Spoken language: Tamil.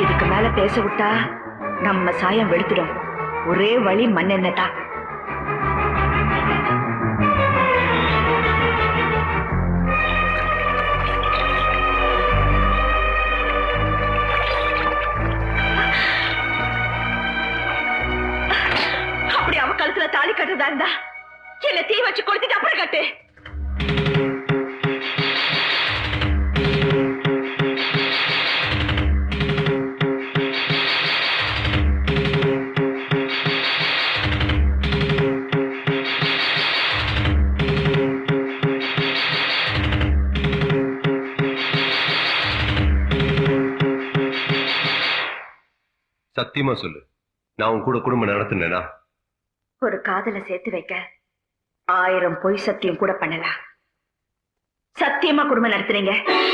இதுக்கு மேல பேச விட்டா நம்ம சாயம் வெளுத்துடும் ஒரே வழி மண்ணெண்ணெய் தான். அப்படி அவ கழுத்துல தாலி கட்டுறதா இருந்தா என்ன தீ வச்சு கொடுத்துட்டு அப்புறம் கட்டு. சத்தியமா சொல்லு. நான் உன் கூட குடும்பம் நடத்தினேனா? ஒரு காதல சேர்த்து வைக்க ஆயிரம் பொய் சத்தியம் கூட பண்ணலாம். சத்தியமா குடும்பம் நடத்துறீங்க?